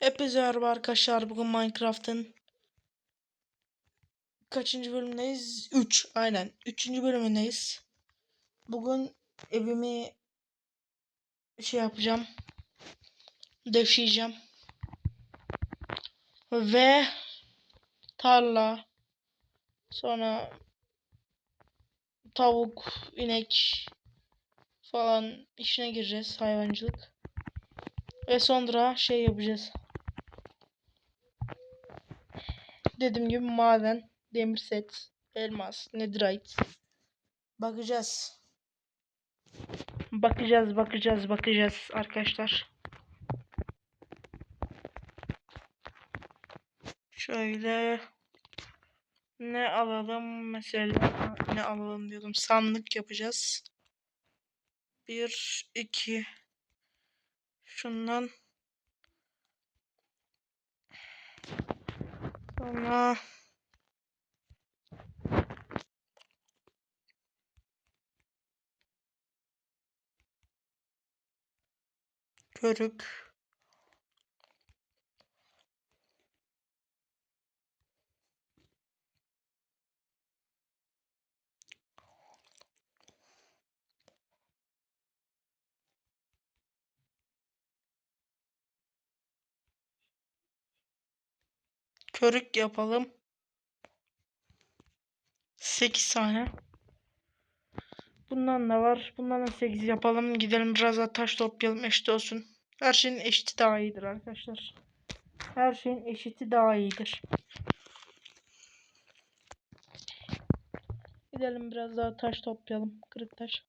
Hepinize merhaba arkadaşlar. Bugün Minecraft'ın kaçıncı bölümündeyiz? 3. Aynen. 3. bölümündeyiz. Bugün evimi şey yapacağım. Döşeyeceğim. Ve tarla sonra tavuk, inek falan işine gireceğiz hayvancılık. Ve sonra şey yapacağız. Dediğim gibi maden, demir set, elmas, netherite. Bakacağız. Bakacağız, bakacağız, bakacağız arkadaşlar. Şöyle ne alalım mesela ne alalım diyordum. Sandık yapacağız. Bir, iki. Şundan. Sonra körük. Körük yapalım. 8 tane. Bundan da var. Bundan da 8 yapalım. Gidelim biraz daha taş toplayalım. Eşit olsun. Her şeyin eşiti daha iyidir arkadaşlar. Her şeyin eşiti daha iyidir. Gidelim biraz daha taş toplayalım. Kırık taş.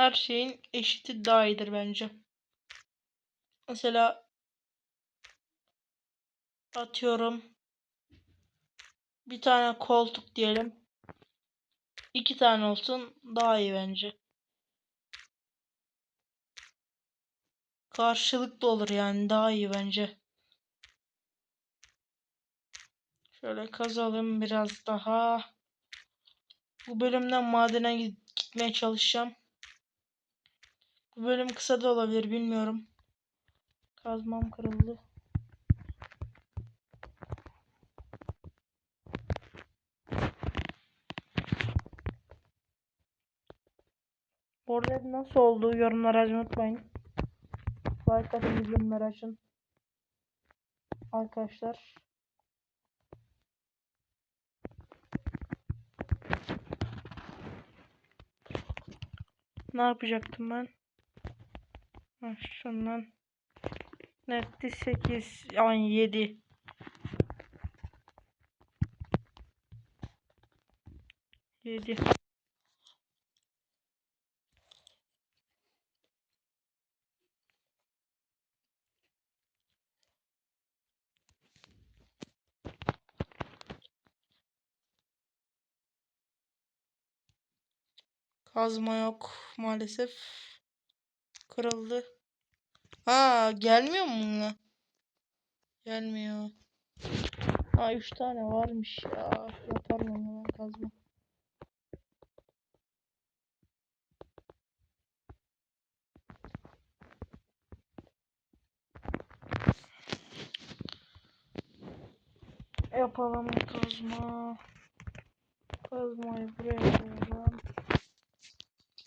Her şeyin eşiti daha iyidir bence. Mesela atıyorum bir tane koltuk diyelim. İki tane olsun daha iyi bence. Karşılıklı olur yani daha iyi bence. Şöyle kazalım biraz daha. Bu bölümden madene git- gitmeye çalışacağım. Bu bölüm kısa da olabilir bilmiyorum. Kazmam kırıldı. Bu arada nasıl oldu yorumlara yazmayı unutmayın. Like atın bildirimleri açın. Arkadaşlar. Ne yapacaktım ben? Ha, şundan. Netti 8 yani 7. 7. Kazma yok maalesef. Kırıldı. Ha gelmiyor mu bununla? Gelmiyor. Ha 3 tane varmış ya. Yaparım onu ben kazma. Yapalım kazma. Kazmayı buraya koyalım.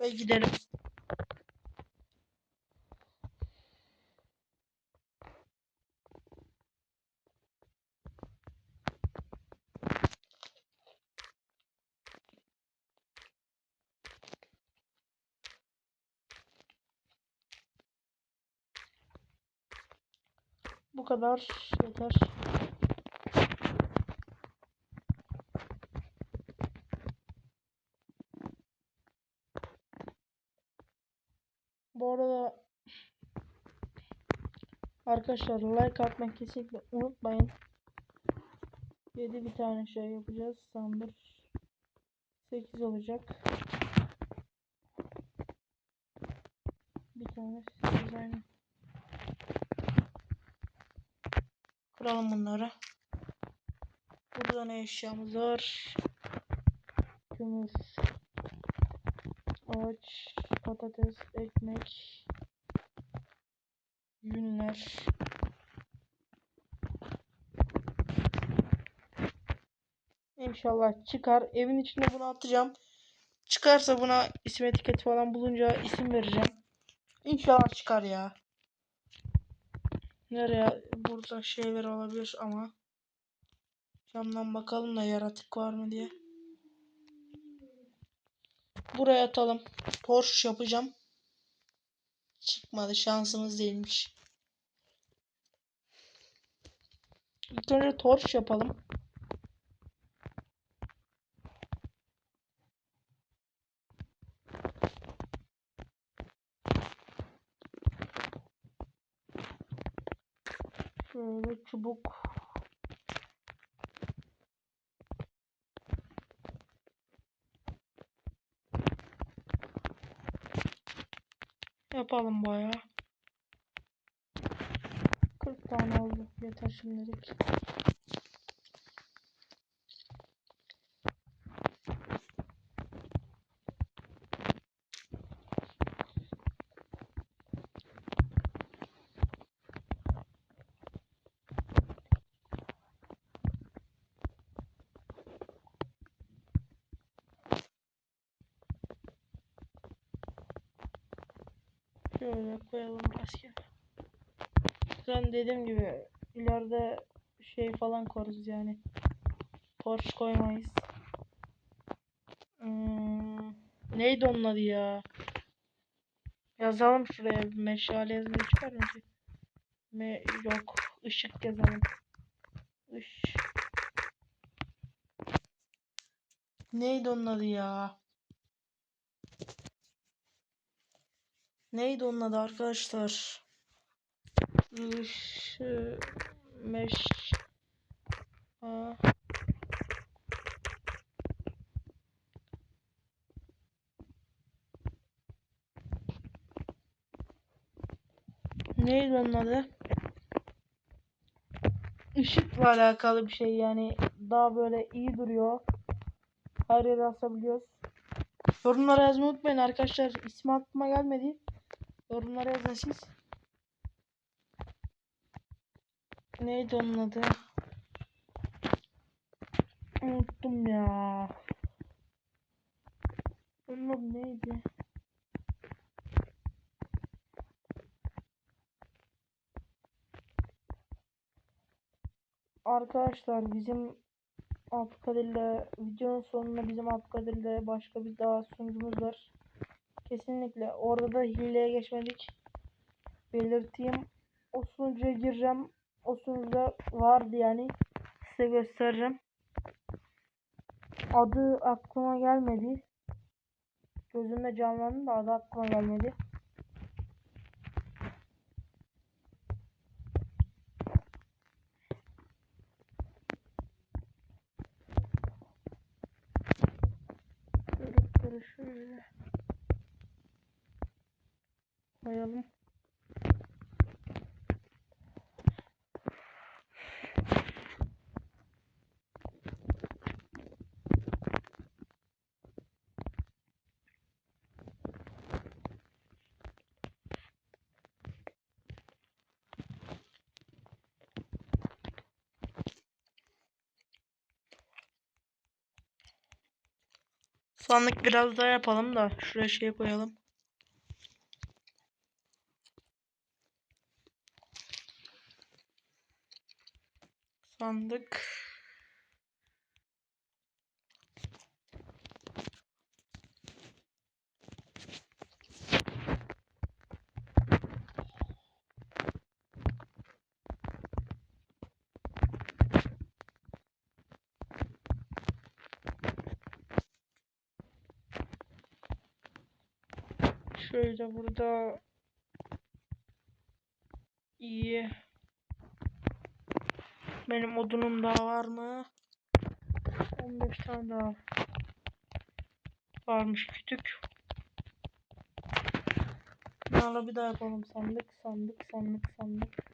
Ve gidelim. Bu kadar yeter. Bu arada arkadaşlar like atmayı kesinlikle unutmayın. 7 bir tane şey yapacağız. Sandır 8 olacak. Bir tane 8 aynı. Kıralım bunları. Burada ne eşyamız var? Kömür. Ağaç. Patates. Ekmek. Yünler. İnşallah çıkar. Evin içine bunu atacağım. Çıkarsa buna isim etiketi falan bulunca isim vereceğim. İnşallah çıkar ya. Nereye? Burada şeyler olabilir ama. Camdan bakalım da yaratık var mı diye. Buraya atalım. Torş yapacağım. Çıkmadı. Şansımız değilmiş. İlk önce torç yapalım. Şöyle çubuk. Yapalım bayağı. 40 tane oldu. Yeter şimdilik. Şöyle koyalım rastgele. Ben dediğim gibi ileride şey falan koruz yani. Torç koymayız. Hmm, neydi onun adı ya? Yazalım şuraya meşale yazmayı çıkar mı ki? Me yok. ışık yazalım. Iş. Neydi onun adı ya? Neydi onun adı arkadaşlar? Iş, meş, ha. Neydi onun adı? Işıkla alakalı bir şey yani daha böyle iyi duruyor. Her yere asabiliyoruz. Yorumlara yazmayı unutmayın arkadaşlar. İsmi aklıma gelmedi. Yorumlara yazın siz. Neydi onun adı? Unuttum ya. Onun adı neydi? Arkadaşlar bizim Abdülkadir'le videonun sonunda bizim Abdülkadir'le başka bir daha sunucumuz var. Kesinlikle orada da hileye geçmedik. Belirteyim. O sunucuya gireceğim. O sunucuda vardı yani. Size göstereceğim. Adı aklıma gelmedi. Gözümde canlandı da adı aklıma gelmedi. Şöyle koyalım. Sandık biraz daha yapalım da şuraya şey koyalım. Sandık. Şöyle burada iyi. Benim odunum daha var mı? 15 tane daha varmış kütük. Bunlarla bir daha yapalım sandık sandık sandık sandık.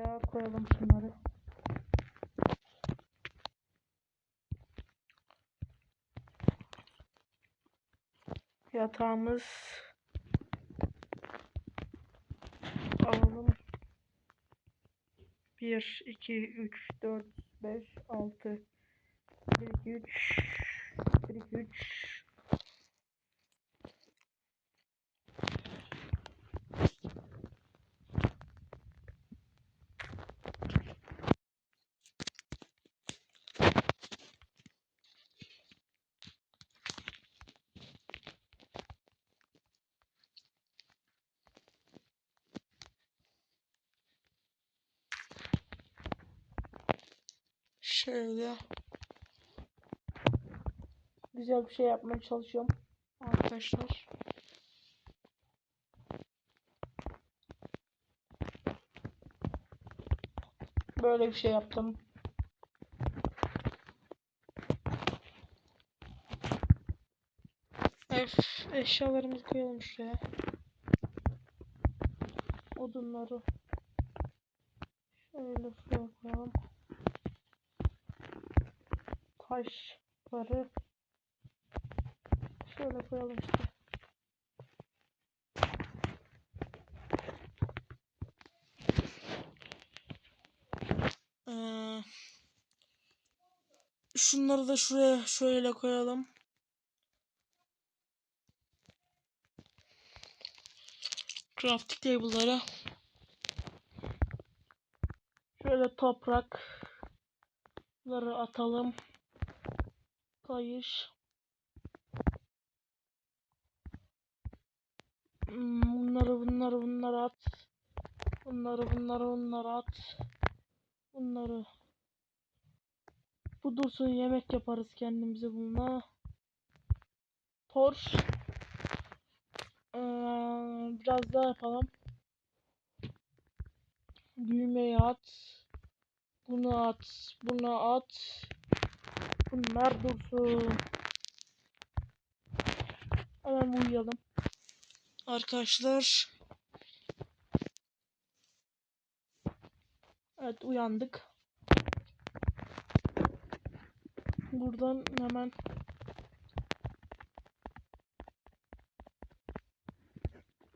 Buraya koyalım şunları. Yatağımız alalım. 1, 2, 3, 4, 5, 6 1, 2, 3 1, 2, 3 Şöyle güzel bir şey yapmaya çalışıyorum arkadaşlar. Böyle bir şey yaptım. Ev eşyalarımızı koyalım şuraya. Odunları şöyle şuraya koyalım. Taşları şöyle koyalım işte. Ee, şunları da şuraya şöyle koyalım. Crafting table'lara. Şöyle toprakları atalım. Kayış. Bunları bunları bunları at. Bunları bunları bunları at. Bunları. Bu dursun yemek yaparız kendimize bununla. Torç. Ee, biraz daha yapalım. Düğmeyi at. Bunu at. Bunu at. Bunlar dursun. Hemen uyuyalım. Arkadaşlar. Evet uyandık. Buradan hemen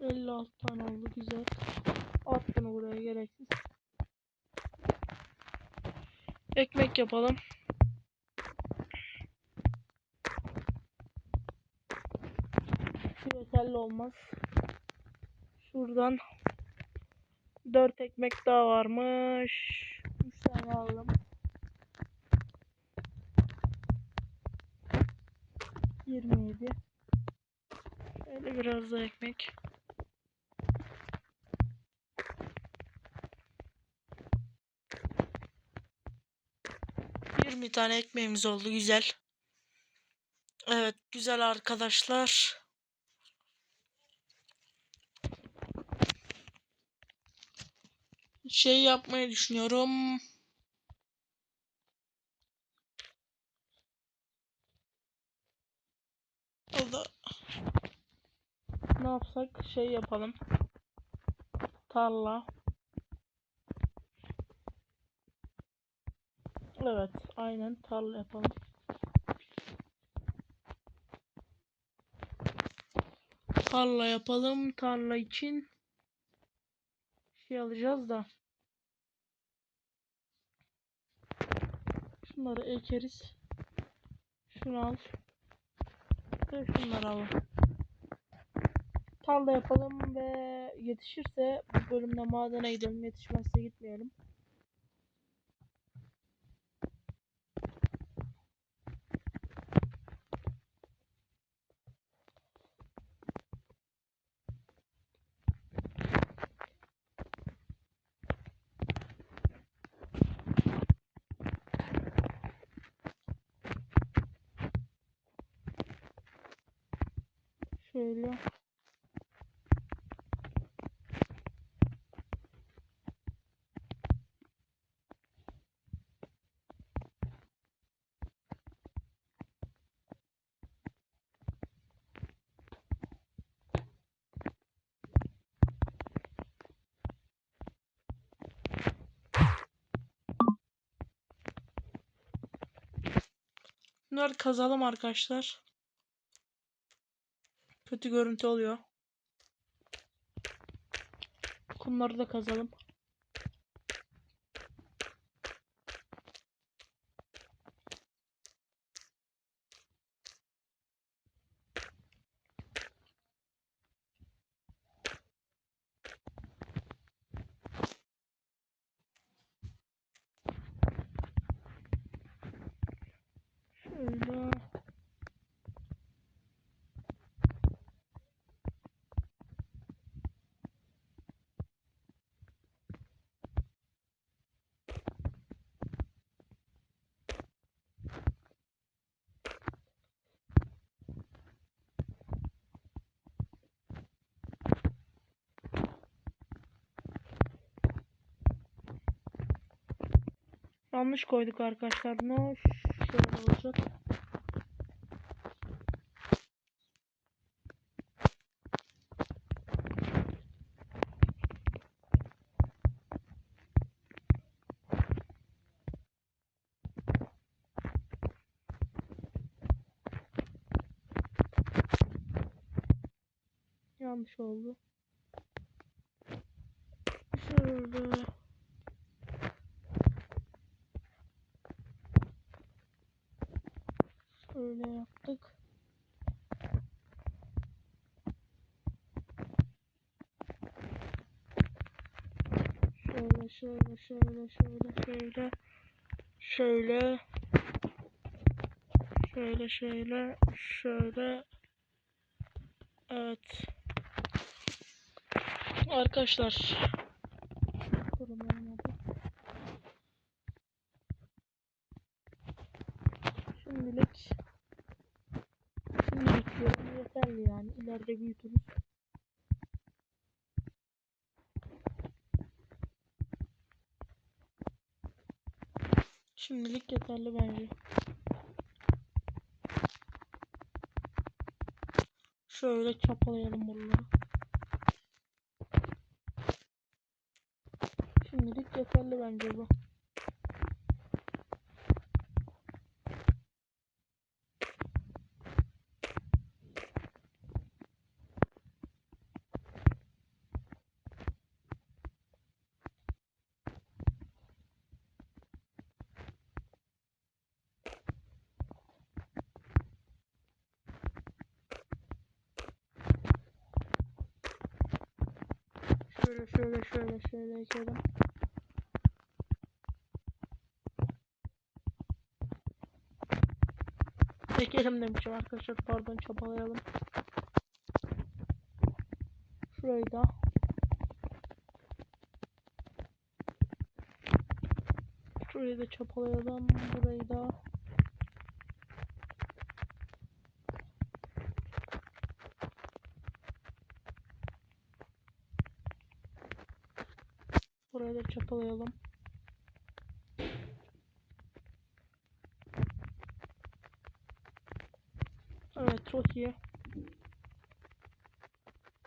elli altı tane oldu güzel. At buraya gereksiz. Ekmek yapalım. Yeterli olmaz. Şuradan 4 ekmek daha varmış. 3 tane aldım. 27. Şöyle biraz da ekmek. Yirmi tane ekmeğimiz oldu güzel. Evet güzel arkadaşlar. Şey yapmayı düşünüyorum. Da ne yapsak şey yapalım. Tarla. Evet, aynen tarla yapalım. Tarla yapalım. Tarla için şey alacağız da. Şunları ekeriz. Şunu al. Ve şunları alalım. Tarla yapalım ve yetişirse bu bölümde madene gidelim. Yetişmezse gitmeyelim. şöyle. Bunları kazalım arkadaşlar. Kötü görüntü oluyor. Kumları da kazalım. Şöyle. Yanlış koyduk arkadaşlar. No şöyle olacak. Yanlış oldu. Şöyle. Şöyle yaptık. Şöyle şöyle şöyle şöyle şöyle şöyle şöyle şöyle şöyle evet arkadaşlar koruma olmadı. Şimdilik şimdilik diyorum yeterli yani ileride büyütürüz. Şimdilik yeterli bence. Şöyle çapalayalım buraları. Şimdilik yeterli bence bu. Şöyle şöyle şöyle şöyle ekelim. Ekelim demişim arkadaşlar pardon çapalayalım. Şurayı da. Şurayı da çapalayalım. Burayı da. Burayı da çapalayalım. Evet çok iyi.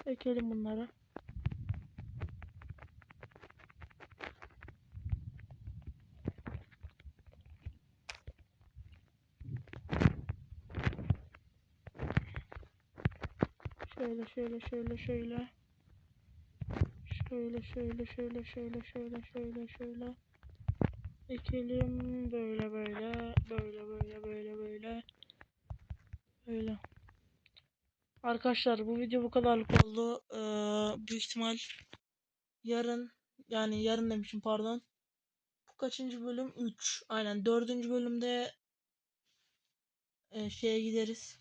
Ekelim bunları. Şöyle şöyle şöyle şöyle. Şöyle şöyle şöyle şöyle şöyle şöyle şöyle. Ekelim böyle böyle böyle böyle böyle böyle. Böyle. Arkadaşlar bu video bu kadarlık oldu. Ee, büyük ihtimal yarın yani yarın demişim pardon. Bu kaçıncı bölüm? 3. Aynen dördüncü bölümde e, şeye gideriz.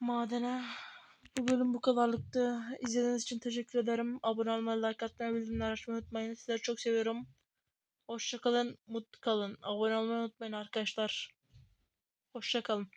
Madene. Bu bölüm bu kadarlıktı. İzlediğiniz için teşekkür ederim. Abone olmayı, like atmayı, bildirimleri açmayı unutmayın. Sizleri çok seviyorum. Hoşçakalın, mutlu kalın. Abone olmayı unutmayın arkadaşlar. Hoşçakalın.